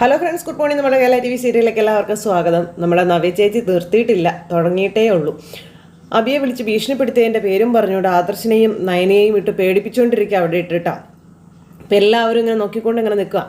Hello friends good morning നമ്മുടെ Kerala T V സീരിയലിലേക്ക് എല്ലാവർക്കും സ്വാഗതം. നമ്മുടെ നവ്യ ചേച്ചി തീർത്തിയിട്ടില്ല തുടങ്ങിയിട്ടേ ഉള്ളൂ. അബിയെ വിളിച്ച് ഭീഷണിപ്പെടുത്തിയതിന്റെ പേരും പറഞ്ഞുകൊണ്ട് ആദർശിനെയും നയനെയും ഇട്ട് പേടിപ്പിച്ചുകൊണ്ടിരിക്കുക അവിടെ ഇട്ടിട്ടാ. അപ്പം എല്ലാവരും ഇങ്ങനെ നോക്കിക്കൊണ്ട് ഇങ്ങനെ നിൽക്കുക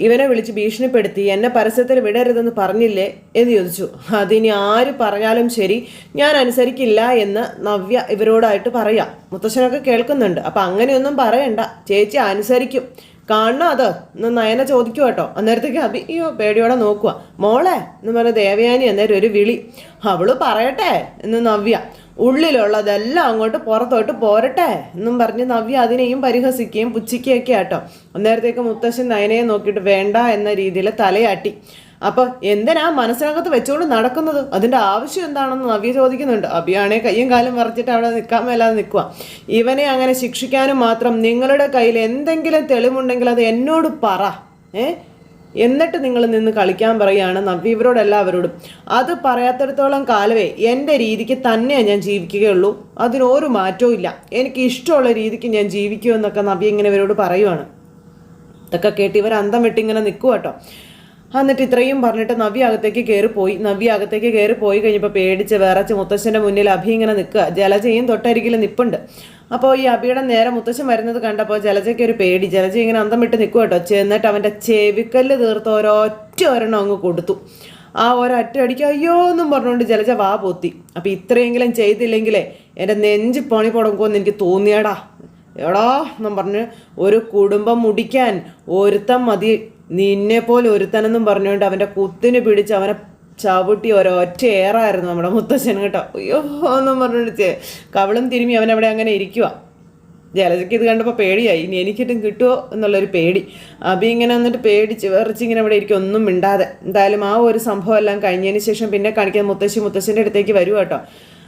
ഇവനെ വിളിച്ച് ഭീഷണിപ്പെടുത്തി എന്നെ പരസ്യത്തിൽ വിടരുതെന്ന് പറഞ്ഞില്ലേ? എന്ന് ചോദിച്ചു. അതിനി ആര് പറഞ്ഞാലും ശരി ഞാൻ അനുസരിക്കില്ല എന്ന് നവ്യ ഇവരോടായിട്ട് പറയാം. മുത്തശ്ശനൊക്കെ കേൾക്കുന്നുണ്ട്. അപ്പം അങ്ങനെയൊന്നും പറയണ്ട. ചേച്ചി അനുസരിക്കും. കാണണോ അത്. എന്ന് നയന ചോദിക്കുക കേട്ടോ. അന്നേരത്തേക്ക് അബി അയ്യോ പേടിയോടെ നോക്കുക മോളെ എന്ന് പറഞ്ഞ ദേവയാനി അന്നേരം ഒരു വിളി. അവൾ പറയട്ടെ എന്ന് നവ്യ. ഉള്ളിലുള്ളതെല്ലാം അങ്ങോട്ട് പുറത്തോട്ട് പോരട്ടെ എന്നും പറഞ്ഞ് നവ്യ അതിനെയും പരിഹസിക്കുകയും പുച്ഛിക്കുകയൊക്കെ ആട്ടോ അന്നേരത്തേക്ക് മുത്തശ്ശൻ നയനയെ നോക്കിയിട്ട് വേണ്ട എന്ന രീതിയിൽ തലയാട്ടി. അപ്പൊ എന്തിനാ മനസ്സിനകത്ത് വെച്ചുകൊണ്ട് നടക്കുന്നത്? അതിന്റെ ആവശ്യം എന്താണെന്ന് നവ്യ ചോദിക്കുന്നുണ്ട്. അബിയാണെ കയ്യും കാലും വറച്ചിട്ട് അവിടെ നിൽക്കാൻ മേലാതെ നിൽക്കുക. ഇവനെ അങ്ങനെ ശിക്ഷിക്കാനും മാത്രം നിങ്ങളുടെ കയ്യിൽ എന്തെങ്കിലും തെളിവുണ്ടെങ്കിൽ അത് എന്നോട് പറ. ഏ? എന്നിട്ട് നിങ്ങൾ നിന്ന് കളിക്കാൻ പറയുകയാണ് നവ്യ ഇവരോടെല്ലാവരോടും അത് പറയാത്തിടത്തോളം കാലവേ എന്റെ രീതിക്ക് തന്നെയാണ് ഞാൻ ജീവിക്കുകയുള്ളൂ. അതിനൊരു മാറ്റവും ഇല്ല. എനിക്ക് ഇഷ്ടമുള്ള രീതിക്ക് ഞാൻ ജീവിക്കുമെന്നൊക്കെ നവ്യ ഇങ്ങനെ ഇവരോട് പറയുവാണ്. ഇതൊക്കെ കേട്ട് ഇവർ അന്തം വിട്ടിങ്ങനെ നിൽക്കുക കേട്ടോ എന്നിട്ട് ഇത്രയും പറഞ്ഞിട്ട് നവ്യ അകത്തേക്ക് പോയി നവ്യ അകത്തേക്ക് പോയി കഴിഞ്ഞപ്പോൾ പേടിച്ച് വിറച്ച് മുത്തശ്ശന്റെ മുന്നിൽ അഭി ഇങ്ങനെ നിൽക്കുക. ജലജയും തൊട്ടരികിൽ നിൽപ്പുണ്ട് അപ്പോൾ ഈ അഭിയുടെ നേരെ മുത്തശ്ശൻ വരുന്നത് കണ്ടപ്പോൾ ജലജയ്ക്ക് ഒരു പേടി. ജലജ ഇങ്ങനെ അന്തം വിട്ട് നിൽക്കുക കേട്ടോ. ചെന്നിട്ട് അവന്റെ ചെവിക്കല്ല് തീർത്ത് ഒരൊറ്റ ഒരെണ്ണം അങ്ങ് കൊടുത്തു. ആ ഒരൊറ്റ അടിക്ക് അയ്യോ എന്നും പറഞ്ഞുകൊണ്ട് ജലജ വാ പോത്തി. അപ്പോൾ ഇത്രയെങ്കിലും ചെയ്തില്ലെങ്കിലേ എന്റെ നെഞ്ച് പണി പുടങ്ങുമെന്ന് എനിക്ക് തോന്നിയാടാ. എടാ എന്നും പറഞ്ഞ് ഒരു കുടുംബം മുടിക്കാൻ ഒരുത്തം മതി. നിന്നെ പോലെ ഒരുത്തനെന്നും പറഞ്ഞുകൊണ്ട് അവന്റെ കുത്തിന് പിടിച്ച് അവനെ ചവിട്ടി ഒരൊറ്റ ഏറായിരുന്നു നമ്മുടെ മുത്തശ്ശൻ കേട്ടോ. അയ്യോ എന്നും പറഞ്ഞിട്ട് കവളും തിരുമ്മി അവനവിടെ അങ്ങനെ ഇരിക്കുക ജലജയ്ക്ക് ഇത് കണ്ടപ്പോൾ പേടിയായി. ഇനി എനിക്കിട്ടും കിട്ടുമോ എന്നുള്ളൊരു പേടി. അബി ഇങ്ങനെ വന്നിട്ട് പേടിച്ച് വിറച്ച് ഇങ്ങനെ ഇവിടെ ഇരിക്കും ഒന്നും മിണ്ടാതെ. എന്തായാലും ആ ഒരു സംഭവം എല്ലാം കഴിഞ്ഞതിന് ശേഷം പിന്നെ കാണിക്കാൻ മുത്തശ്ശി മുത്തശ്ശന്റെ അടുത്തേക്ക് വരുവാട്ടോ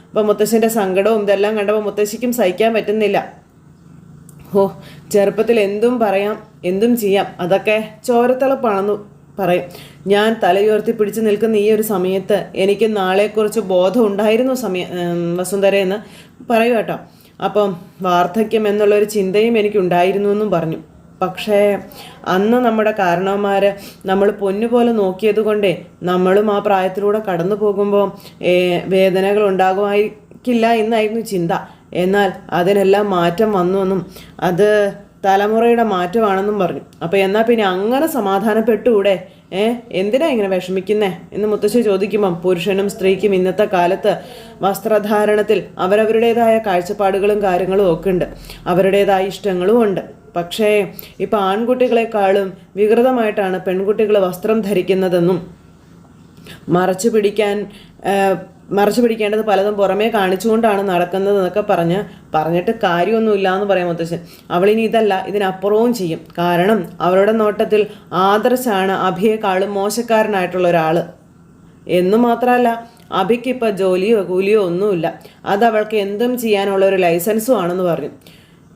അപ്പോൾ മുത്തശ്ശന്റെ സങ്കടവും ഇതെല്ലാം കണ്ടപ്പോൾ മുത്തശ്ശിക്കും സഹിക്കാൻ പറ്റുന്നില്ല. ഓ ചെറുപ്പത്തിൽ എന്തും പറയാം എന്തും ചെയ്യാം അതൊക്കെ ചോരത്തിളപ്പാണെന്ന് പറയും. ഞാൻ തലയുയർത്തി പിടിച്ചു നിൽക്കുന്ന ഈ ഒരു സമയത്ത് എനിക്ക് നാളെക്കുറിച്ച് ബോധം ഉണ്ടായിരുന്നു സമയ ഉം, വസുന്ധര എന്ന് പറയൂ കേട്ടോ. അപ്പം വാർദ്ധക്യം എന്നുള്ളൊരു ചിന്തയും എനിക്കുണ്ടായിരുന്നു എന്നും പറഞ്ഞു. പക്ഷേ അന്ന് നമ്മുടെ കാരണവന്മാർ നമ്മൾ പൊന്നുപോലെ നോക്കിയത് കൊണ്ടേ നമ്മളും ആ പ്രായത്തിലൂടെ കടന്നു പോകുമ്പോൾ വേദനകൾ ഉണ്ടാകുമായിരിക്കില്ല എന്നായിരുന്നു ചിന്ത. എന്നാൽ അതിനെല്ലാം മാറ്റം വന്നുവെന്നും അത് തലമുറയുടെ മാറ്റമാണെന്നും പറഞ്ഞു. അപ്പോൾ എന്നാൽ പിന്നെ അങ്ങനെ സമാധാനപ്പെട്ടുകൂടെ? ഏ? എന്തിനാ ഇങ്ങനെ വിഷമിക്കുന്നേ? എന്ന് മുത്തശ്ശി ചോദിക്കുമ്പം പുരുഷനും സ്ത്രീക്കും ഇന്നത്തെ കാലത്ത് വസ്ത്രധാരണത്തിൽ അവരവരുടേതായ കാഴ്ചപ്പാടുകളും കാര്യങ്ങളും ഒക്കെ ഉണ്ട്. അവരുടേതായ ഇഷ്ടങ്ങളും ഉണ്ട്. പക്ഷേ ഇപ്പം ആൺകുട്ടികളെക്കാളും വികൃതമായിട്ടാണ് പെൺകുട്ടികൾ വസ്ത്രം ധരിക്കുന്നതെന്നും മറച്ചു പിടിക്കാൻ മറച്ചു പിടിക്കേണ്ടത് പലതും പുറമേ കാണിച്ചുകൊണ്ടാണ് നടക്കുന്നത് എന്നൊക്കെ പറഞ്ഞ് പറഞ്ഞിട്ട് കാര്യമൊന്നുമില്ല എന്ന് പറയാം മുത്തശ്ശൻ. അവളിനി ഇതല്ല ഇതിനപ്പുറവും ചെയ്യും. കാരണം അവരുടെ നോട്ടത്തിൽ ആദർശാണ് അഭിയേക്കാളും മോശക്കാരനായിട്ടുള്ള ഒരാൾ എന്നു മാത്രമല്ല അഭിക്കിപ്പോൾ ജോലിയോ കൂലിയോ ഒന്നുമില്ല. അത് അവൾക്ക് എന്തും ചെയ്യാനുള്ള ഒരു ലൈസൻസും ആണെന്ന് പറഞ്ഞു.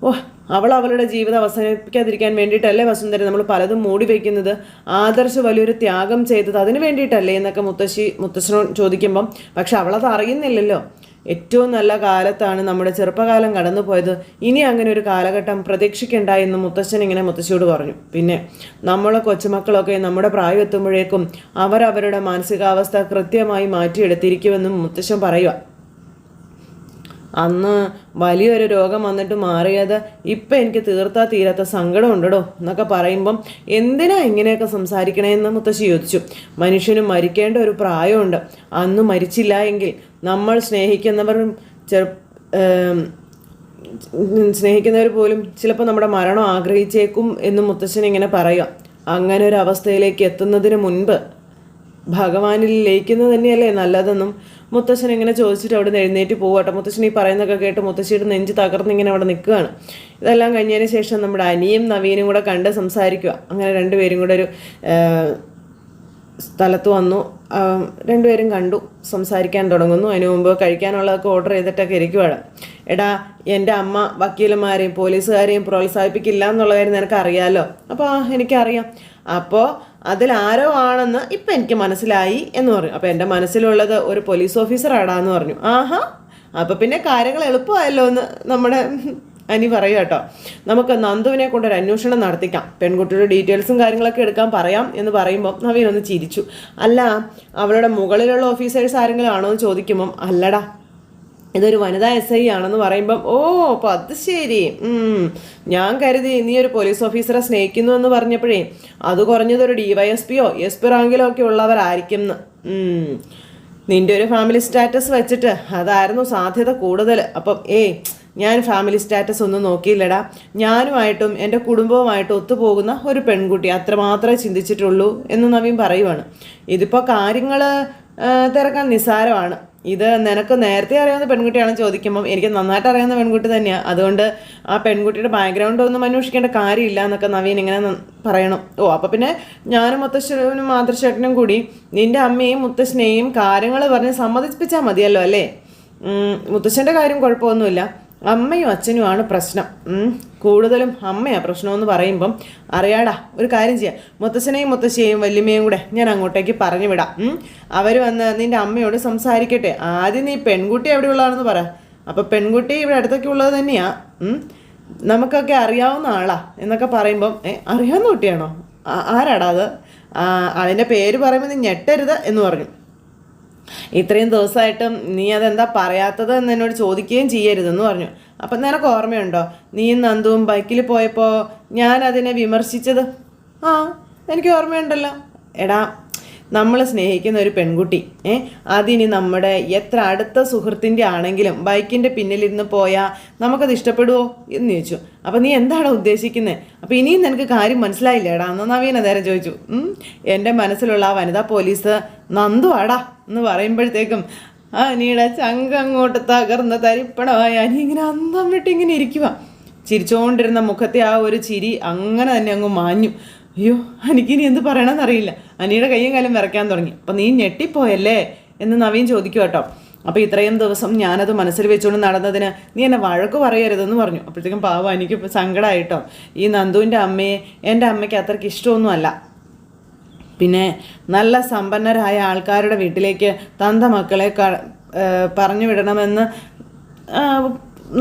ഓ അവൾ അവളുടെ ജീവിതം അവസാനിപ്പിക്കാതിരിക്കാൻ വേണ്ടിയിട്ടല്ലേ വസുന്ധര നമ്മൾ പലതും മൂടി വയ്ക്കുന്നത് ആദർശ് വലിയൊരു ത്യാഗം ചെയ്തത് അതിന് വേണ്ടിയിട്ടല്ലേ എന്നൊക്കെ മുത്തശ്ശി മുത്തശ്ശനോട് ചോദിക്കുമ്പം പക്ഷെ അവളത് അറിയുന്നില്ലല്ലോ. ഏറ്റവും നല്ല കാലത്താണ് നമ്മുടെ ചെറുപ്പകാലം കടന്നു പോയത് ഇനി അങ്ങനെ ഒരു കാലഘട്ടം പ്രതീക്ഷിക്കേണ്ട എന്ന് മുത്തശ്ശൻ ഇങ്ങനെ മുത്തശ്ശിയോട് പറഞ്ഞു. പിന്നെ നമ്മളെ കൊച്ചുമക്കളൊക്കെ നമ്മുടെ പ്രായം എത്തുമ്പോഴേക്കും അവരവരുടെ മാനസികാവസ്ഥ കൃത്യമായി മാറ്റിയെടുത്തിരിക്കുമെന്നും മുത്തശ്ശൻ പറയുക അന്ന് വലിയൊരു രോഗം വന്നിട്ട് മാറിയത് ഇപ്പം എനിക്ക് തീർത്താ തീരാത്ത സങ്കടം ഉണ്ടടോ എന്നൊക്കെ പറയുമ്പം എന്തിനാ ഇങ്ങനെയൊക്കെ സംസാരിക്കണേന്ന് മുത്തശ്ശി ചോദിച്ചു. മനുഷ്യന് മരിക്കേണ്ട ഒരു പ്രായമുണ്ട്. അന്ന് മരിച്ചില്ല എങ്കിൽ നമ്മൾ സ്നേഹിക്കുന്നവരും ചെറു സ്നേഹിക്കുന്നവർ പോലും ചിലപ്പോൾ നമ്മുടെ മരണം ആഗ്രഹിച്ചേക്കും എന്ന് മുത്തശ്ശൻ ഇങ്ങനെ പറയാം അങ്ങനെ ഒരു അവസ്ഥയിലേക്ക് എത്തുന്നതിന് മുൻപ് ഭഗവാനിൽ ലയിക്കുന്നത് തന്നെയല്ലേ നല്ലതെന്നും മുത്തശ്ശൻ ഇങ്ങനെ ചോദിച്ചിട്ട് അവിടെ നിന്ന് എഴുന്നേറ്റ് പോകട്ടെ മുത്തശ്ശൻ ഈ പറയുന്നതൊക്കെ കേട്ട് മുത്തശ്ശിയുടെ നെഞ്ച് തകർന്ന് ഇങ്ങനെ അവിടെ നിൽക്കുകയാണ്. ഇതെല്ലാം കഴിഞ്ഞതിന് ശേഷം നമ്മുടെ അനിയും നവീനും കൂടെ കണ്ട് സംസാരിക്കുക. അങ്ങനെ രണ്ടുപേരും കൂടെ ഒരു സ്ഥലത്ത് വന്നു. രണ്ടുപേരും കണ്ടു. സംസാരിക്കാൻ തുടങ്ങുന്നു. അതിനു മുമ്പ് കഴിക്കാനുള്ളതൊക്കെ ഓർഡർ ചെയ്തിട്ടൊക്കെ ഇരിക്കുവാണ്. എടാ എന്റെ അമ്മ വക്കീലന്മാരെയും പോലീസുകാരെയും പ്രോത്സാഹിപ്പിക്കില്ല എന്നുള്ള കാര്യം നിനക്ക് അറിയാലോ അപ്പോൾ ആ എനിക്കറിയാം. അപ്പോൾ അതിലാരോ ആണെന്ന് ഇപ്പം എനിക്ക് മനസ്സിലായി എന്ന് പറഞ്ഞു. അപ്പോൾ എന്റെ മനസ്സിലുള്ളത് ഒരു പോലീസ് ഓഫീസറാടാന്ന് പറഞ്ഞു. ആഹാ അപ്പോൾ പിന്നെ കാര്യങ്ങൾ എളുപ്പമായല്ലോ എന്ന് നമ്മുടെ അനി പറയും കേട്ടോ. നമുക്ക് നന്ദുവിനെ കൊണ്ട് ഒരു അന്വേഷണം നടത്തിക്കാം. പെൺകുട്ടിയുടെ ഡീറ്റെയിൽസും കാര്യങ്ങളൊക്കെ എടുക്കാൻ പറയാം എന്ന് പറയുമ്പോൾ നവീൻ ഒന്ന് ചിരിച്ചു. അല്ല അവളുടെ മുകളിലുള്ള ഓഫീസേഴ്സ് ആരെങ്കിലും ആണോ എന്ന് ചോദിക്കുമ്പം അല്ലടാ ഇതൊരു വനിതാ എസ് ഐ ആണെന്ന് പറയുമ്പം ഓ അപ്പോൾ അത് ശരി. ഞാൻ കരുതി നീ ഒരു പോലീസ് ഓഫീസറെ സ്നേഹിക്കുന്നു എന്ന് പറഞ്ഞപ്പോഴേ അത് കുറഞ്ഞതൊരു ഡി വൈ എസ് പിയോ എസ് പി റാങ്കിലോ ഒക്കെ ഉള്ളവരായിരിക്കും. നിന്റെ ഒരു ഫാമിലി സ്റ്റാറ്റസ് വെച്ചിട്ട് അതായിരുന്നു സാധ്യത കൂടുതൽ അപ്പം ഏയ് ഞാൻ ഫാമിലി സ്റ്റാറ്റസ് ഒന്നും നോക്കിയില്ലടാ. ഞാനുമായിട്ടും എന്റെ കുടുംബവുമായിട്ടും ഒത്തുപോകുന്ന ഒരു പെൺകുട്ടി അത്രമാത്രമേ ചിന്തിച്ചിട്ടുള്ളൂ എന്ന് നവീൻ പറയുവാണ്. ഇതിപ്പോൾ കാര്യങ്ങൾ തിരക്കാൻ നിസ്സാരമാണ്. ഇത് നിനക്ക് നേരത്തെ അറിയാവുന്ന പെൺകുട്ടിയാണെന്ന് ചോദിക്കുമ്പം എനിക്ക് നന്നായിട്ട് അറിയാവുന്ന പെൺകുട്ടി തന്നെയാണ് അതുകൊണ്ട് ആ പെൺകുട്ടിയുടെ ബാക്ക്ഗ്രൗണ്ട് ഒന്നും അന്വേഷിക്കേണ്ട കാര്യമില്ല എന്നൊക്കെ നവീൻ ഇങ്ങനെ പറയണം. ഓ അപ്പോൾ പിന്നെ ഞാനും മുത്തശ്ശനും മാതൃശേട്ടനും കൂടി നിന്റെ അമ്മയും മുത്തശ്ശനെയും കാര്യങ്ങൾ പറഞ്ഞ് സമ്മതിപ്പിച്ചാൽ മതിയല്ലോ അല്ലേ? മുത്തശ്ശന്റെ കാര്യം കുഴപ്പമൊന്നുമില്ല. അമ്മയും അച്ഛനുമാണ് പ്രശ്നം. കൂടുതലും അമ്മയാണ് പ്രശ്നമെന്ന് പറയുമ്പം അറിയാടാ ഒരു കാര്യം ചെയ്യാം. മുത്തശ്ശനെയും മുത്തശ്ശിയെയും വല്യമ്മയും കൂടെ ഞാൻ അങ്ങോട്ടേക്ക് പറഞ്ഞു വിടാം അവർ വന്ന് നിന്റെ അമ്മയോട് സംസാരിക്കട്ടെ. ആദ്യം നീ പെൺകുട്ടി എവിടെ ഉള്ളതാണെന്ന് പറ. അപ്പം പെൺകുട്ടി ഇവിടെ അടുത്തൊക്കെ ഉള്ളത് തന്നെയാണ് നമുക്കൊക്കെ അറിയാവുന്ന ആളാ എന്നൊക്കെ പറയുമ്പം ഏ അറിയാവുന്ന കുട്ടിയാണോ? ആരാടാ അത്? അതിന്റെ പേര് പറയുമ്പോൾ നീ ഞെട്ടരുത് എന്ന് പറഞ്ഞു. ഇത്രയും ദിവസമായിട്ടും നീ അതെന്താ പറയാത്തത് എന്ന് എന്നോട് ചോദിക്കുകയും ചെയ്യരുതെന്ന് പറഞ്ഞു. അപ്പം നിനക്ക് ഓർമ്മയുണ്ടോ? നീയും നന്ദുവും ബൈക്കിൽ പോയപ്പോൾ ഞാൻ അതിനെ വിമർശിച്ചത്? ആ എനിക്ക് ഓർമ്മയുണ്ടല്ലോ. എടാ നമ്മൾ സ്നേഹിക്കുന്ന ഒരു പെൺകുട്ടി ഏ? അതിനി നമ്മുടെ എത്ര അടുത്ത സുഹൃത്തിന്റെ ആണെങ്കിലും ബൈക്കിന്റെ പിന്നിലിരുന്ന് പോയാൽ നമുക്കത് ഇഷ്ടപ്പെടുമോ എന്ന് ചോദിച്ചു. അപ്പം നീ എന്താണ് ഉദ്ദേശിക്കുന്നത് അപ്പം ഇനിയും നിനക്ക് കാര്യം മനസ്സിലായില്ലേടാ? എന്ന് നവീന നേരം ചോദിച്ചു. "ഉം, എന്റെ മനസ്സിലുള്ള ആ വനിതാ പോലീസ് നന്ദുവാടാ എന്ന് പറയുമ്പോഴത്തേക്കും ആ നീടെ ചങ്ക അങ്ങോട്ട് തകർന്ന തരിപ്പണമായി ഇങ്ങനെ അന്തം വിട്ട് ഇങ്ങനെ ഇരിക്കുക ചിരിച്ചുകൊണ്ടിരുന്ന മുഖത്തെ ആ ഒരു ചിരി അങ്ങനെ തന്നെ അങ്ങ് മാഞ്ഞു. അയ്യോ എനിക്കിനി എന്ത് പറയണമെന്നറിയില്ല. അനിയുടെ കയ്യും കാലും വിറയ്ക്കാൻ തുടങ്ങി. അപ്പം നീ ഞെട്ടിപ്പോയല്ലേ? എന്ന് നവീൻ ചോദിക്കും കേട്ടോ അപ്പോൾ ഇത്രയും ദിവസം ഞാനത് മനസ്സിൽ വെച്ചുകൊണ്ട് നടന്നതിന് നീ എന്നെ വഴക്ക് പറയരുതെന്ന് പറഞ്ഞു. അപ്പോഴത്തേക്കും പാവം എനിക്ക് സങ്കടമായിട്ടോ ഈ നന്ദുവിന്റെ അമ്മയെ എന്റെ അമ്മയ്ക്ക് അത്രയ്ക്ക് ഇഷ്ടമൊന്നുമല്ല പിന്നെ നല്ല സമ്പന്നരായ ആൾക്കാരുടെ വീട്ടിലേക്ക് തന്ത മക്കളെ പറഞ്ഞു വിടണമെന്ന്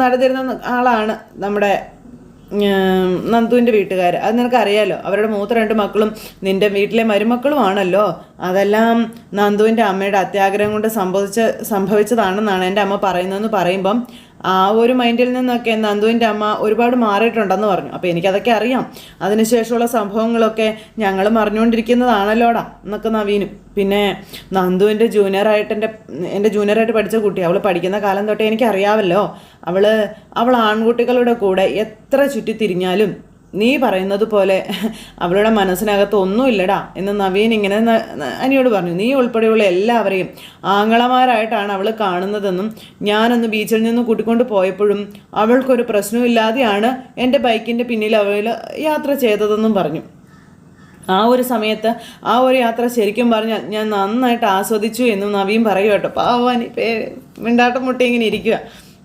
നടന്നിരുന്ന ആളാണ് നമ്മുടെ നന്ദുവിന്റെ വീട്ടുകാർ അത് നിനക്കറിയാലോ? അവരുടെ മൂത്ത രണ്ട് മക്കളും നിന്റെ വീട്ടിലെ മരുമക്കളുമാണല്ലോ. അതെല്ലാം നന്ദുവിന്റെ അമ്മയുടെ അത്യാഗ്രഹം കൊണ്ട് സംഭവിച്ച സംഭവിച്ചതാണെന്നാണ് എന്റെ അമ്മ പറയുന്നതെന്ന് പറയുമ്പം ആ ഒരു മൈൻഡിൽ നിന്നൊക്കെ നന്ദുവിന്റെ അമ്മ ഒരുപാട് മാറിയിട്ടുണ്ടെന്ന് പറഞ്ഞു. അപ്പോൾ എനിക്കതൊക്കെ അറിയാം. അതിനുശേഷമുള്ള സംഭവങ്ങളൊക്കെ ഞങ്ങളും അറിഞ്ഞുകൊണ്ടിരിക്കുന്നതാണല്ലോടാ എന്നൊക്കെ നവീനും. പിന്നെ നന്ദുവിന്റെ ജൂനിയറായിട്ട് എന്റെ എന്റെ ജൂനിയറായിട്ട് പഠിച്ച കുട്ടി അവൾ പഠിക്കുന്ന കാലം തൊട്ടേ എനിക്കറിയാമല്ലോ അവൾ അവൾ ആൺകുട്ടികളുടെ കൂടെ എത്ര ചുറ്റിത്തിരിഞ്ഞാലും നീ പറയുന്നത് പോലെ അവളുടെ മനസ്സിനകത്ത് ഒന്നുമില്ലടാ എന്ന് നവീൻ ഇങ്ങനെ അനിയോട് പറഞ്ഞു. നീ ഉൾപ്പെടെയുള്ള എല്ലാവരെയും ആങ്ങളമാരായിട്ടാണ് അവൾ കാണുന്നതെന്നും ഞാനൊന്ന് ബീച്ചിൽ നിന്ന് കൂട്ടിക്കൊണ്ട് പോയപ്പോഴും അവൾക്കൊരു പ്രശ്നമില്ലാതെയാണ് എന്റെ ബൈക്കിന്റെ പിന്നിൽ അവൾ യാത്ര ചെയ്തതെന്നും പറഞ്ഞു. ആ ഒരു സമയത്ത് ആ ഒരു യാത്ര ശരിക്കും പറഞ്ഞാൽ ഞാൻ നന്നായിട്ട് ആസ്വദിച്ചു എന്നും നവീൻ പറയും പാവാനി പേ മിണ്ടാട്ടം മുട്ടി ഇങ്ങനെ ഇരിക്കുക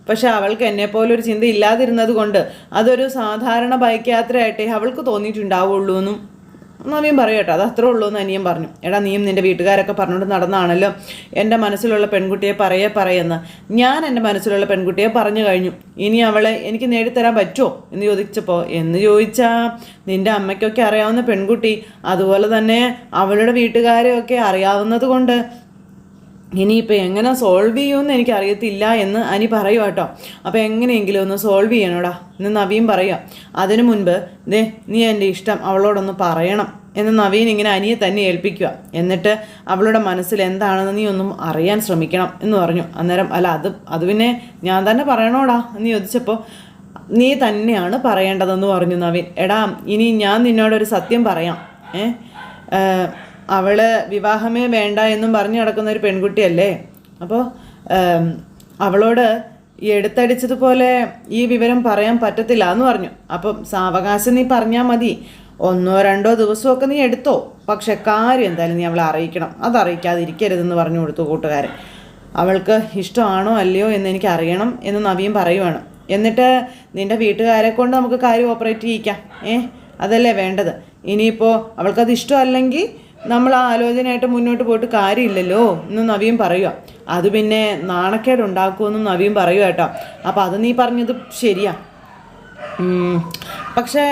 പക്ഷെ അവൾക്ക് എന്നെ ഒരു ചിന്ത ഇല്ലാതിരുന്നത് കൊണ്ട് അതൊരു സാധാരണ ബൈക്ക് യാത്രയായിട്ടേ അവൾക്ക് തോന്നിയിട്ടുണ്ടാവുള്ളൂ എന്നും നവീൻ പറയും കേട്ടോ. അത് അത്രേ ഉള്ളൂ എന്ന് അനിയൻ പറഞ്ഞു. എടാ നീയും നിന്റെ വീട്ടുകാരൊക്കെ പറഞ്ഞുകൊണ്ട് നടന്നാണല്ലോ എന്റെ മനസ്സിലുള്ള പെൺകുട്ടിയെ പറയേ പറയുന്ന ഞാൻ എന്റെ മനസ്സിലുള്ള പെൺകുട്ടിയെ പറഞ്ഞു കഴിഞ്ഞു. ഇനി അവളെ എനിക്ക് നേടിത്തരാൻ പറ്റുമോ എന്ന് ചോദിച്ചപ്പോൾ എന്ന് ചോദിച്ചാൽ നിന്റെ അമ്മയ്ക്കൊക്കെ അറിയാവുന്ന പെൺകുട്ടി അതുപോലെ തന്നെ അവളുടെ വീട്ടുകാരെയൊക്കെ അറിയാവുന്നത് കൊണ്ട് ഇനിയിപ്പോൾ എങ്ങനെ സോൾവ് ചെയ്യുമെന്ന് എനിക്കറിയത്തില്ല എന്ന് അനി പറയുക കേട്ടോ അപ്പോൾ എങ്ങനെയെങ്കിലും ഒന്ന് സോൾവ് ചെയ്യണോടാ. എന്ന് നവീൻ പറയുക അതിനു മുൻപ് ദേ നീ എന്റെ ഇഷ്ടം അവളോടൊന്ന് പറയണം. എന്ന് നവീൻ ഇങ്ങനെ അനിയെ തന്നെ ഏൽപ്പിക്കുക എന്നിട്ട് അവളുടെ മനസ്സിൽ എന്താണെന്ന് നീ ഒന്നും അറിയാൻ ശ്രമിക്കണം എന്ന് പറഞ്ഞു. അന്നേരം അല്ല അത് അത് പിന്നെ ഞാൻ തന്നെ പറയണോടാ. എന്ന് ചോദിച്ചപ്പോൾ നീ തന്നെയാണ് പറയേണ്ടതെന്ന് പറഞ്ഞു നവീൻ. എടാ ഇനി ഞാൻ നിന്നോടൊരു സത്യം പറയാം. ഏഹ് അവൾ വിവാഹമേ വേണ്ട എന്നും പറഞ്ഞു നടക്കുന്ന ഒരു പെൺകുട്ടിയല്ലേ? അപ്പോൾ അവളോട് എടുത്തടിച്ചതുപോലെ ഈ വിവരം പറയാൻ പറ്റത്തില്ല എന്ന് പറഞ്ഞു. അപ്പം സാവകാശം നീ പറഞ്ഞാൽ മതി. ഒന്നോ രണ്ടോ ദിവസമൊക്കെ നീ എടുത്തോ. പക്ഷെ കാര്യം എന്തായാലും നീ അവളെ അറിയിക്കണം. അത് പറഞ്ഞു കൊടുത്തു കൂട്ടുകാരൻ. അവൾക്ക് ഇഷ്ടമാണോ അല്ലയോ എന്ന് എനിക്ക് അറിയണം എന്ന് നവിയും പറയുവാണ്. എന്നിട്ട് നിന്റെ വീട്ടുകാരെ കൊണ്ട് നമുക്ക് കാര്യം ഓപ്പറേറ്റ് ചെയ്യിക്കാം. ഏ? അതല്ലേ വേണ്ടത്. ഇനിയിപ്പോൾ അവൾക്കത് ഇഷ്ടമല്ലെങ്കിൽ നമ്മൾ ആ ആലോചനയായിട്ട് മുന്നോട്ട് പോയിട്ട് കാര്യമില്ലല്ലോ എന്ന് നവീൻ പറയുക അത് പിന്നെ നാണക്കേട് ഉണ്ടാക്കുമെന്നും നവീൻ പറയുക കേട്ടോ. അപ്പോൾ അത് നീ പറഞ്ഞത് ശരിയാ. പക്ഷേ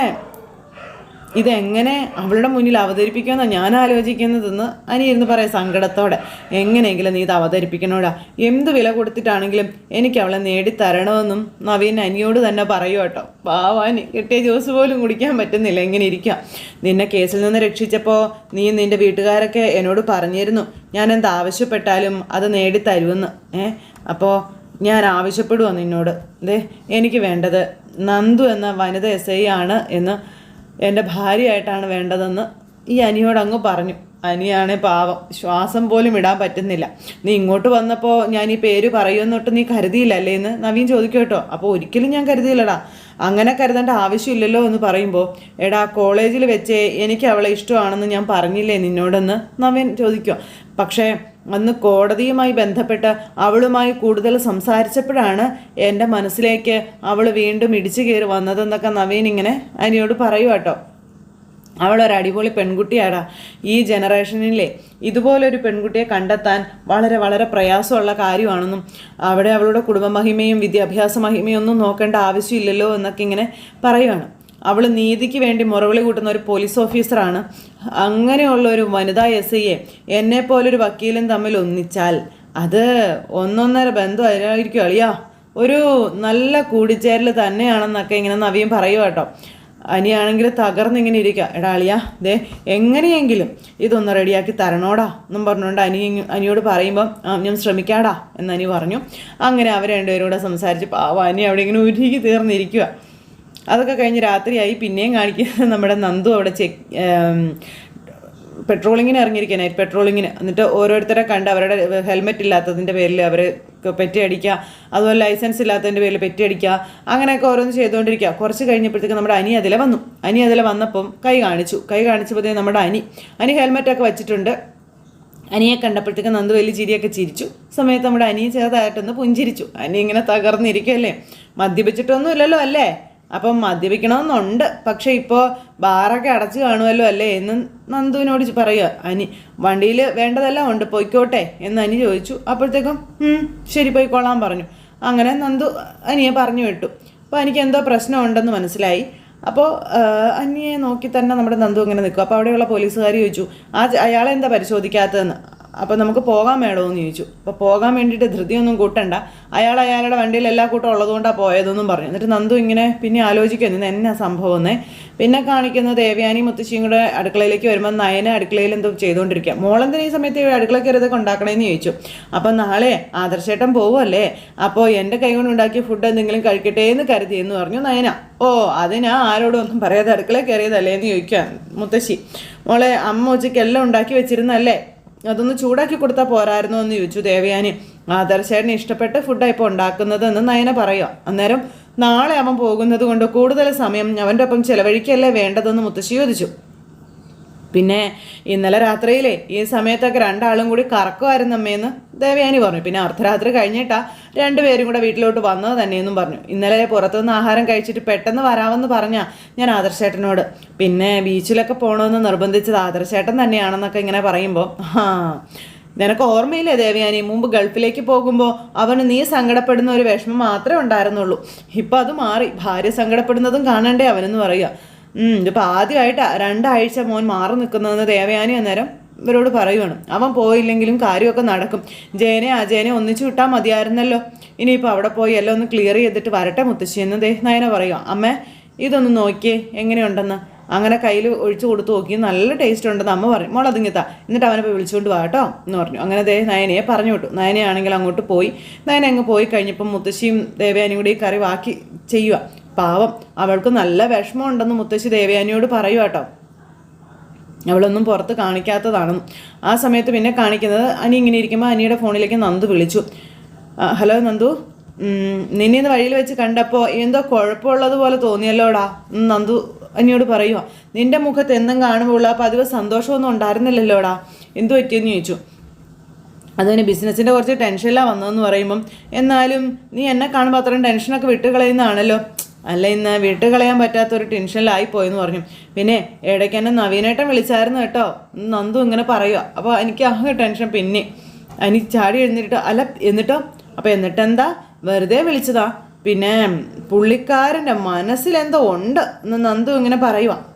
ഇതെങ്ങനെ അവളുടെ മുന്നിൽ അവതരിപ്പിക്കുമെന്നാണ് ഞാൻ ആലോചിക്കുന്നതെന്ന് അനി ഇരുന്ന് പറയാം സങ്കടത്തോടെ. എങ്ങനെയെങ്കിലും നീ ഇത് അവതരിപ്പിക്കണോടാ. എന്ത് വില കൊടുത്തിട്ടാണെങ്കിലും എനിക്ക് അവളെ നേടിത്തരണമെന്നും നവീൻ അനിയോട് തന്നെ പറയൂ കേട്ടോ. പാവാനി കിട്ടിയ ജ്യൂസ് പോലും കുടിക്കാൻ പറ്റുന്നില്ല. ഇങ്ങനെ ഇരിക്കുക നിന്നെ കേസിൽ നിന്ന് രക്ഷിച്ചപ്പോൾ നീ നിന്റെ വീട്ടുകാരൊക്കെ എന്നോട് പറഞ്ഞിരുന്നു. ഞാൻ എന്ത് ആവശ്യപ്പെട്ടാലും അത് നേടിത്തരുമെന്ന്. ഏ? അപ്പോൾ ഞാൻ ആവശ്യപ്പെടുവാ നിന്നോട്. ദേ എനിക്ക് വേണ്ടത് നന്ദു എന്ന വനിത എസ് ഐ ആണ് എന്ന് എന്റെ ഭാര്യയായിട്ടാണ് വേണ്ടതെന്ന് ഈ അനിയോട് അങ്ങ് പറഞ്ഞു. അനിയാണെ പാവം. ശ്വാസം പോലും ഇടാൻ പറ്റുന്നില്ല. നീ ഇങ്ങോട്ട് വന്നപ്പോൾ ഞാൻ ഈ പേര് പറയുമെന്നൊട്ട് നീ കരുതിയില്ലല്ലേ എന്ന് നവീൻ ചോദിക്കും കേട്ടോ അപ്പോൾ ഒരിക്കലും ഞാൻ കരുതിയില്ലടാ. അങ്ങനെ കരുതേണ്ട ആവശ്യമില്ലല്ലോ എന്ന് പറയുമ്പോൾ എടാ കോളേജിൽ വെച്ചേ എനിക്ക് അവളെ ഇഷ്ടമാണെന്ന് ഞാൻ പറഞ്ഞില്ലേ നിന്നോടെന്ന് നവീൻ ചോദിക്കുക. പക്ഷേ അന്ന് കോടതിയുമായി ബന്ധപ്പെട്ട് അവളുമായി കൂടുതൽ സംസാരിച്ചപ്പോഴാണ് എന്റെ മനസ്സിലേക്ക് അവൾ വീണ്ടും ഇടിച്ചു കയറി വന്നതെന്നൊക്കെ നവീൻ ഇങ്ങനെ അനിയോട് പറയൂ കേട്ടോ. അവളൊരു അടിപൊളി പെൺകുട്ടിയാടാ. ഈ ജനറേഷനിലെ ഇതുപോലൊരു പെൺകുട്ടിയെ കണ്ടെത്താൻ വളരെ വളരെ പ്രയാസമുള്ള കാര്യമാണെന്നും അവിടെ അവളുടെ കുടുംബമഹിമയും വിദ്യാഭ്യാസ മഹിമയും ഒന്നും നോക്കേണ്ട ആവശ്യമില്ലല്ലോ എന്നൊക്കെ ഇങ്ങനെ പറയുവാണ്. അവൾ നീതിക്ക് വേണ്ടി മുറവിളി കൂട്ടുന്ന ഒരു പോലീസ് ഓഫീസറാണ് അങ്ങനെയുള്ള ഒരു വനിതാ എസ് ഐയെ എന്നെ പോലൊരു വക്കീലും തമ്മിൽ ഒന്നിച്ചാൽ അത് ഒന്നൊന്നര ബന്ധമായിരിക്കും അളിയാ. ഒരു നല്ല കൂടിച്ചേരൽ തന്നെയാണെന്നൊക്കെ ഇങ്ങനെ നവിയും പറയുക കേട്ടോ. അനിയാണെങ്കിൽ തകർന്നിങ്ങനെ ഇരിക്കുക എടാ അളിയാ ദേ എങ്ങനെയെങ്കിലും ഇതൊന്ന് റെഡിയാക്കി തരണോടാ എന്നും പറഞ്ഞുകൊണ്ട് അനി അനിയോട് പറയുമ്പം "ആ, ഞാൻ ശ്രമിക്കാടാ എന്ന് അനി പറഞ്ഞു. അങ്ങനെ അവർ രണ്ടുപേരും കൂടെ സംസാരിച്ച് പാവ അനി അവിടെ ഇങ്ങനെ ഉരുകി തീർന്നിരിക്കുക അതൊക്കെ കഴിഞ്ഞ് രാത്രിയായി. പിന്നെയും കാണിക്കുന്നത് നമ്മുടെ നന്ദു അവിടെ ചെക്ക് പെട്രോളിങ്ങിന് ഇറങ്ങിയിരിക്കുക നൈറ്റ് പെട്രോളിങ്ങിന് എന്നിട്ട് ഓരോരുത്തരെ കണ്ട് അവരുടെ ഹെൽമെറ്റ് ഇല്ലാത്തതിന്റെ പേരിൽ അവർ പെറ്റി അടിക്കുക. അതുപോലെ ലൈസൻസ് ഇല്ലാത്തതിന്റെ പേരിൽ പെറ്റി അടിക്കുക. അങ്ങനെയൊക്കെ ഓരോന്ന് ചെയ്തുകൊണ്ടിരിക്കുക. കുറച്ച് കഴിഞ്ഞപ്പോഴത്തേക്ക് നമ്മുടെ അനി അതിലെ വന്നു. അനി അതിലെ വന്നപ്പം കൈ കാണിച്ചു. കൈ കാണിച്ചപ്പോഴത്തേക്ക് നമ്മുടെ അനി അനി ഹെൽമെറ്റൊക്കെ വെച്ചിട്ടുണ്ട്. അനിയെ കണ്ടപ്പോഴത്തേക്ക് നന്ദു വലിയ ചിരിയൊക്കെ ചിരിച്ചു. സമയത്ത് നമ്മുടെ അനിയെ ചെറുതായിട്ടൊന്ന് പുഞ്ചിരിച്ചു. അനി ഇങ്ങനെ തകർന്നിരിക്കുമല്ലേ മദ്യപിച്ചിട്ടൊന്നും ഇല്ലല്ലോ അല്ലേ? അപ്പം മദ്യപിക്കണമെന്നുണ്ട്. പക്ഷേ ഇപ്പോൾ ബാറൊക്കെ അടച്ചു കാണുമല്ലോ അല്ലേ എന്ന് നന്ദുവിനോട് പറയുക അനി വണ്ടിയിൽ വേണ്ടതെല്ലാം ഉണ്ട്. പോയിക്കോട്ടെ എന്ന് അനി ചോദിച്ചു. അപ്പോഴത്തേക്കും ശരി പോയിക്കോളാൻ പറഞ്ഞു. അങ്ങനെ നന്ദു അനിയെ പറഞ്ഞു വിട്ടു. അപ്പോൾ എനിക്ക് എന്തോ പ്രശ്നമുണ്ടെന്ന് മനസ്സിലായി. അപ്പോൾ അന്യെ നോക്കി തന്നെ നമ്മുടെ നന്ദു ഇങ്ങനെ നിൽക്കും. അപ്പോൾ അവിടെയുള്ള പോലീസുകാർ ചോദിച്ചു ആ അയാളെന്താ പരിശോധിക്കാത്തതെന്ന്? അപ്പോൾ നമുക്ക് പോകാൻ വേണമെന്ന് ചോദിച്ചു. അപ്പോൾ പോകാൻ വേണ്ടിയിട്ട് ധൃതിയൊന്നും കൂട്ടണ്ട. അയാൾ അയാളുടെ വണ്ടിയിൽ എല്ലാ കൂട്ടം ഉള്ളതുകൊണ്ടാണ് പോയതെന്നും പറഞ്ഞു. എന്നിട്ട് നന്ദു ഇങ്ങനെ പിന്നെ ആലോചിക്കുന്നു ഇന്ന് എന്നാ സംഭവം എന്നേ പിന്നെ കാണിക്കുന്നത് ദേവയാനി മുത്തശ്ശിയും കൂടെ അടുക്കളയിലേക്ക് വരുമ്പോൾ നയന അടുക്കളയിൽ എന്തോ ചെയ്തുകൊണ്ടിരിക്കുക മോളെന്തിനാ ഈ സമയത്ത് അടുക്കള കയറിയതൊക്കെ ഉണ്ടാക്കണേന്ന് ചോദിച്ചു. അപ്പം നാളെ ആദർശേട്ടൻ പോവുമല്ലേ അപ്പോൾ എന്റെ കൈ കൊണ്ട് ഉണ്ടാക്കിയ ഫുഡ് എന്തെങ്കിലും കഴിക്കട്ടെ എന്ന് കരുതി എന്ന് പറഞ്ഞു നയന. ഓ അതിനാ ആരോടും ഒന്നും പറയാതെ അടുക്കളയിൽ കയറിയതല്ലേ എന്ന് ചോദിക്കുക മുത്തശ്ശി. മോളെ അമ്മ ഉച്ചയ്ക്ക് എല്ലാം ഉണ്ടാക്കി വെച്ചിരുന്നല്ലേ അതൊന്ന് ചൂടാക്കി കൊടുത്താൽ പോരായിരുന്നു എന്ന് ചോദിച്ചു ദേവയാനി. ആദർശേട്ടന് ഇഷ്ടപ്പെട്ട ഫുഡാണ് ഇപ്പോൾ ഉണ്ടാക്കുന്നത് എന്ന് നയന പറയുക അന്നേരം നാളെ അവൻ പോകുന്നത് കൊണ്ട് കൂടുതൽ സമയം അവന്റെ ഒപ്പം ചിലവഴിക്കല്ലേ വേണ്ടതെന്ന് മുത്തശ്ശി ചോദിച്ചു. പിന്നെ ഇന്നലെ രാത്രിയിലെ ഈ സമയത്തൊക്കെ രണ്ടാളും കൂടി കറക്കുമായിരുന്നു അമ്മയെന്ന് ദേവയാനി പറഞ്ഞു. പിന്നെ അർദ്ധരാത്രി കഴിഞ്ഞിട്ടാ രണ്ടുപേരും കൂടെ വീട്ടിലോട്ട് വന്നത് തന്നെയെന്നും പറഞ്ഞു. ഇന്നലെ പുറത്തുനിന്ന് ആഹാരം കഴിച്ചിട്ട് പെട്ടെന്ന് വരാമെന്ന് പറഞ്ഞാ ഞാൻ ആദർശേട്ടനോട്. പിന്നെ ബീച്ചിലൊക്കെ പോകണമെന്ന് നിർബന്ധിച്ചത് ആദർശേട്ടൻ തന്നെയാണെന്നൊക്കെ ഇങ്ങനെ പറയുമ്പോൾ ആ നിനക്ക് ഓർമ്മയില്ലേ ദേവയാനി മുമ്പ് ഗൾഫിലേക്ക് പോകുമ്പോൾ അവന് നീ സങ്കടപ്പെടുന്ന ഒരു വിഷമം മാത്രമേ ഉണ്ടായിരുന്നുള്ളൂ. ഇപ്പം അത് മാറി. ഭാര്യ സങ്കടപ്പെടുന്നതും കാണണ്ടേ അവനെന്ന് പറയുക. ഇതിപ്പോൾ ആദ്യമായിട്ടാ രണ്ടാഴ്ച മോൻ മാറി നിൽക്കുന്നതെന്ന് ദേവയാനി അന്നേരം ഇവരോട് പറയുവാണ്. അവൻ പോയില്ലെങ്കിലും കാര്യമൊക്കെ നടക്കും. ജയനെ അജയനെ ഒന്നിച്ചു വിട്ടാൽ മതിയായിരുന്നല്ലോ. ഇനിയിപ്പോൾ അവിടെ പോയി എല്ലാം ഒന്ന് ക്ലിയർ ചെയ്തിട്ട് വരട്ടെ മുത്തശ്ശി എന്ന് ദേ നയന പറയുക അമ്മ ഇതൊന്ന് നോക്കിയേ എങ്ങനെയുണ്ടെന്ന്. അങ്ങനെ കയ്യിൽ ഒഴിച്ചു കൊടുത്ത് നോക്കി. നല്ല ടേസ്റ്റ് ഉണ്ടെന്ന് അമ്മ പറയും. മോൾ അതിങ്ങത്താ. എന്നിട്ട് അവനെ പോയി വിളിച്ചുകൊണ്ട് വാ കേട്ടോ എന്ന് പറഞ്ഞു. അങ്ങനെ ദേ നയനയെ പറഞ്ഞു വിട്ടു. നയനയാണെങ്കിൽ അങ്ങോട്ട് പോയി. നയന അങ്ങ് പോയി കഴിഞ്ഞപ്പം മുത്തശ്ശിയും ദേവയാനും കൂടി കറി ബാക്കി ചെയ്യുക പാവം. അവൾക്ക് നല്ല വിഷമം ഉണ്ടെന്ന് മുത്തശ്ശി ദേവയാനിയോട് പറയുക കേട്ടോ. അവളൊന്നും പുറത്ത് കാണിക്കാത്തതാണ്. ആ സമയത്ത് പിന്നെ കാണിക്കുന്നത് അനി ഇങ്ങനെ ഇരിക്കുമ്പോൾ അനിയുടെ ഫോണിലേക്ക് നന്ദു വിളിച്ചു. ഹലോ നന്ദു. നിന്നെ ഇന്ന് വഴിയിൽ വെച്ച് കണ്ടപ്പോൾ എന്തോ കുഴപ്പമുള്ളത് പോലെ തോന്നിയല്ലോടാ? നന്ദു അനിയോട് പറയുക നിന്റെ മുഖത്ത് എന്നും കാണുമ്പോൾ ആ പതിവ് സന്തോഷമൊന്നും ഉണ്ടായിരുന്നില്ലല്ലോടാ? എന്തു പറ്റിയെന്ന് ചോദിച്ചു. അതിന് ബിസിനസ്സിന്റെ കുറച്ച് ടെൻഷനിലാണ് വന്നതെന്ന് പറയുമ്പം. എന്നാലും നീ എന്നെ കാണുമ്പോൾ അത്രയും ടെൻഷനൊക്കെ വിട്ട് കളയുന്നതാണല്ലോ അല്ല ഇന്ന് വിട്ട് കളയാൻ പറ്റാത്തൊരു ടെൻഷനിലായി പോയെന്ന് പറഞ്ഞു. പിന്നെ ഇടയ്ക്ക് എന്നെ നവീനേട്ടൻ വിളിച്ചായിരുന്നു കേട്ടോ. നന്ദു ഇങ്ങനെ പറയുക അപ്പോൾ എനിക്ക് ആ ടെൻഷൻ പിന്നെ. അനി ചാടി എഴുന്നിട്ട് അല്ല എന്നിട്ടോ? അപ്പോൾ എന്നിട്ടെന്താ? വെറുതെ വിളിച്ചതാ. പിന്നെ പുള്ളിക്കാരന്റെ മനസ്സിലെന്തോ ഉണ്ട് എന്ന് നന്ദു ഇങ്ങനെ പറയുക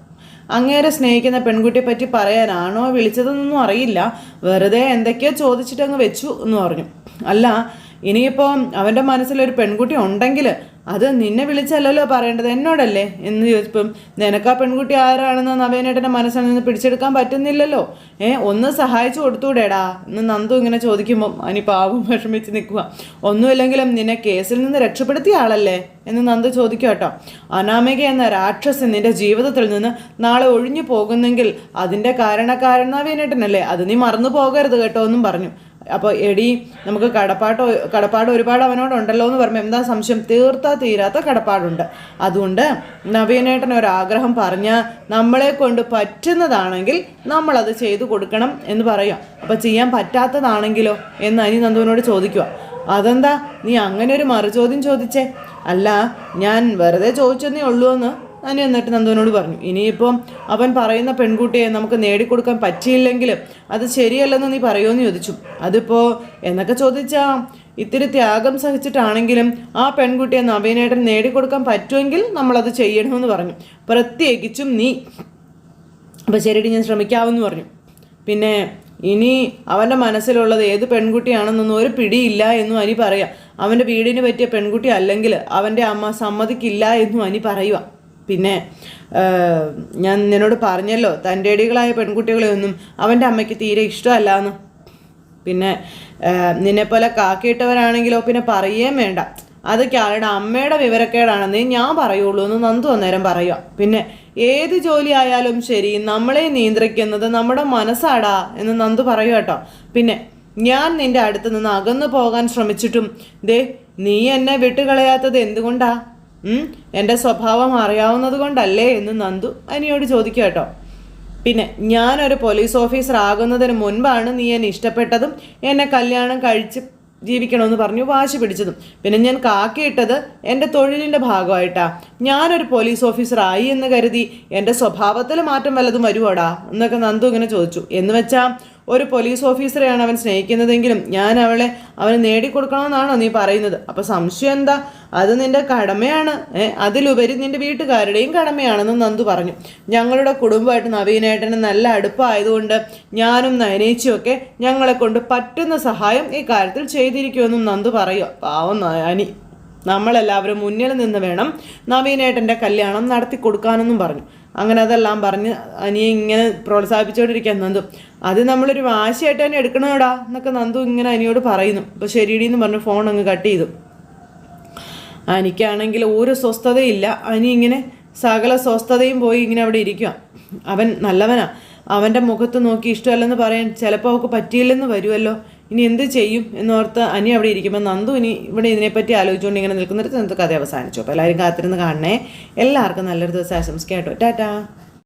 അങ്ങേരെ സ്നേഹിക്കുന്ന പെൺകുട്ടിയെ പറ്റി പറയാനാണോ വിളിച്ചതെന്നൊന്നും അറിയില്ല. വെറുതെ എന്തൊക്കെയോ ചോദിച്ചിട്ട് അങ്ങ് വെച്ചു എന്ന് പറഞ്ഞു. അല്ല ഇനിയിപ്പോൾ അവന്റെ മനസ്സിലൊരു പെൺകുട്ടി ഉണ്ടെങ്കിൽ അത് നിന്നെ വിളിച്ചല്ലല്ലോ പറയേണ്ടത്. എന്നോടല്ലേ? എന്ന് ചോദിച്ചപ്പം നിനക്ക് ആ പെൺകുട്ടി ആരാണെന്ന് നവേനേട്ടന്റെ മനസ്സിൽ നിന്ന് പിടിച്ചെടുക്കാൻ പറ്റുന്നില്ലല്ലോ. ഏ ഒന്ന് സഹായിച്ചു കൊടുത്തൂടേടാ. എന്ന് നന്ദു ഇങ്ങനെ ചോദിക്കുമ്പം അനി പാവം വിഷമിച്ച് നിൽക്കുക ഒന്നുമില്ലെങ്കിലും നിന്നെ കേസിൽ നിന്ന് രക്ഷപ്പെടുത്തിയ ആളല്ലേ? എന്ന് നന്ദു ചോദിക്കുക കേട്ടോ. അനാമിക എന്ന രാക്ഷസൻ നിന്റെ ജീവിതത്തിൽ നിന്ന് നാളെ ഒഴിഞ്ഞു പോകുന്നെങ്കിൽ അതിന്റെ കാരണക്കാരൻ നവീനേട്ടനല്ലേ അത് നീ മറന്നു പോകരുത് കേട്ടോ എന്നും പറഞ്ഞു. അപ്പോൾ എടി നമുക്ക് കടപ്പാട്ട് കടപ്പാട് ഒരുപാട് അവനോടുണ്ടല്ലോ എന്ന് പറയുമ്പോൾ എന്താ സംശയം? തീർത്താ തീരാത്ത കടപ്പാടുണ്ട്. അതുകൊണ്ട് നവീനേട്ടൻ ഒരാഗ്രഹം പറഞ്ഞ് നമ്മളെ കൊണ്ട് പറ്റുന്നതാണെങ്കിൽ നമ്മളത് ചെയ്തു കൊടുക്കണം എന്ന് പറയാം. അപ്പോൾ ചെയ്യാൻ പറ്റാത്തതാണെങ്കിലോ എന്ന് അനി നന്ദുവിനോട് ചോദിക്കുക. അതെന്താ? നീ അങ്ങനെ ഒരു മറുചോദ്യം ചോദിച്ചേ? അല്ല ഞാൻ വെറുതെ ചോദിച്ചെന്നേ ഉള്ളൂ എന്ന് അനി എന്നിട്ട് നന്ദുവിനോട് പറഞ്ഞു ഇനിയിപ്പോൾ അവൻ പറയുന്ന പെൺകുട്ടിയെ നമുക്ക് നേടിക്കൊടുക്കാൻ പറ്റിയില്ലെങ്കിൽ അത് ശരിയല്ലെന്ന് നീ പറയുമെന്ന് ചോദിച്ചു. അതിപ്പോൾ എന്നൊക്കെ ചോദിച്ചാൽ ഇത്തിരി ത്യാഗം സഹിച്ചിട്ടാണെങ്കിലും ആ പെൺകുട്ടിയെ നവീനേട്ടൻ നേടിക്കൊടുക്കാൻ പറ്റുമെങ്കിൽ നമ്മളത് ചെയ്യണമെന്ന് പറഞ്ഞു. പ്രത്യേകിച്ചും നീ. അപ്പോൾ ശരിയടി ഞാൻ ശ്രമിക്കാമെന്ന് പറഞ്ഞു. പിന്നെ ഇനി അവന്റെ മനസ്സിലുള്ളത് ഏത് പെൺകുട്ടിയാണെന്നൊന്നും ഒരു പിടിയില്ല എന്നും അനി പറയാം. അവന്റെ വീടിന് പറ്റിയ പെൺകുട്ടി അല്ലെങ്കിൽ അവന്റെ അമ്മ സമ്മതിക്കില്ല എന്നും അനി പറയുക പിന്നെ ഞാൻ നിന്നോട് പറഞ്ഞല്ലോ തന്റെ അടികളായ പെൺകുട്ടികളെ ഒന്നും അവന്റെ അമ്മയ്ക്ക് തീരെ ഇഷ്ടമല്ല എന്ന് പിന്നെ നിന്നെപ്പോലെ കാക്കിയിട്ടവരാണെങ്കിലോ പിന്നെ പറയുകയും വേണ്ട. അതൊക്കെ ആളുടെ അമ്മയുടെ വിവരക്കേടാണെന്നേ ഞാൻ പറയുള്ളൂ എന്ന് നന്ദു അന്നേരം പറയുക പിന്നെ ഏത് ജോലി ആയാലും ശരി നമ്മളെ നിയന്ത്രിക്കുന്നത് നമ്മുടെ മനസ്സാടാ എന്ന് നന്ദു പറയുക കേട്ടോ. പിന്നെ ഞാൻ നിന്റെ അടുത്ത് നിന്ന് അകന്നു പോകാൻ ശ്രമിച്ചിട്ടും ദേ നീ എന്നെ വിട്ടുകളയാത്തത് എന്തുകൊണ്ടാ? എന്റെ സ്വഭാവം അറിയാവുന്നത് കൊണ്ടല്ലേ എന്ന് നന്ദു അനിയോട് ചോദിക്കുക കേട്ടോ. പിന്നെ ഞാനൊരു പോലീസ് ഓഫീസർ ആകുന്നതിന് മുൻപാണ് നീ എന്നെ ഇഷ്ടപ്പെട്ടതും എന്നെ കല്യാണം കഴിച്ച് ജീവിക്കണമെന്ന് പറഞ്ഞു വാശി പിടിച്ചതും. പിന്നെ ഞാൻ കാക്കിയിട്ടത് എന്റെ തൊഴിലിന്റെ ഭാഗമായിട്ടാ. ഞാനൊരു പോലീസ് ഓഫീസർ ആയി എന്ന് കരുതി എന്റെ സ്വഭാവത്തിൽ മാറ്റം വല്ലതും വരുവോടാ? എന്നൊക്കെ നന്ദു ഇങ്ങനെ ചോദിച്ചു. എന്ന് വെച്ചാൽ ഒരു പോലീസ് ഓഫീസറെയാണ് അവൻ സ്നേഹിക്കുന്നതെങ്കിലും ഞാൻ അവളെ അവന് നേടിക്കൊടുക്കണമെന്നാണോ നീ പറയുന്നത്? അപ്പോൾ സംശയം എന്താ? അത് നിന്റെ കടമയാണ്. അതിലുപരി നിന്റെ വീട്ടുകാരുടെയും കടമയാണെന്ന് നന്ദു പറഞ്ഞു. ഞങ്ങളുടെ കുടുംബമായിട്ട് നവീനേട്ടന് നല്ല അടുപ്പമായതുകൊണ്ട് ഞാനും നയനേച്ചിയൊക്കെ ഞങ്ങളെ കൊണ്ട് പറ്റുന്ന സഹായം ഈ കാര്യത്തിൽ ചെയ്തിരിക്കുമെന്നും നന്ദു പറയുക. പാവം നയനി. നമ്മളെല്ലാവരും മുന്നിൽ നിന്ന് വേണം നവീനേട്ടന്റെ കല്യാണം നടത്തി കൊടുക്കാനെന്നും പറഞ്ഞു. അങ്ങനെ അതെല്ലാം പറഞ്ഞ് അനിയെ ഇങ്ങനെ പ്രോത്സാഹിപ്പിച്ചുകൊണ്ടിരിക്കാൻ നന്ദു. അത് നമ്മളൊരു വാശിയായിട്ട് തന്നെ എടുക്കണോടാ എന്നൊക്കെ നന്ദു ഇങ്ങനെ അനിയോട് പറയുന്നു. അപ്പോൾ ശരിയടി എന്ന് പറഞ്ഞ് ഫോൺ അങ്ങ് കട്ട് ചെയ്തു. അനിക്കാണെങ്കിൽ ഒരു സ്വസ്ഥതയില്ല. അനി ഇങ്ങനെ സകല സ്വസ്ഥതയും പോയി ഇങ്ങനെ അവിടെ ഇരിക്കുക അവൻ നല്ലവനാ. അവന്റെ മുഖത്ത് നോക്കി ഇഷ്ടമല്ലെന്ന് പറയാൻ ചിലപ്പോൾ അവൾക്ക് പറ്റിയില്ലെന്ന് വരുമല്ലോ ഇനി എന്ത് ചെയ്യും എന്നോർത്ത് അനി അവിടെ ഇരിക്കുമ്പോൾ നന്ദു ഇനി ഇവിടെ ഇതിനെപ്പറ്റി ആലോചിച്ചുകൊണ്ട് ഇങ്ങനെ നിൽക്കുന്നിടത്ത് നമുക്ക് കഥ അവസാനിച്ചു. അപ്പോൾ എല്ലാവരും കാത്തിരുന്ന് കാണണേ. എല്ലാവർക്കും നല്ലൊരു ദിവസം ആശംസിക്കാം കേട്ടോ ടാറ്റാ.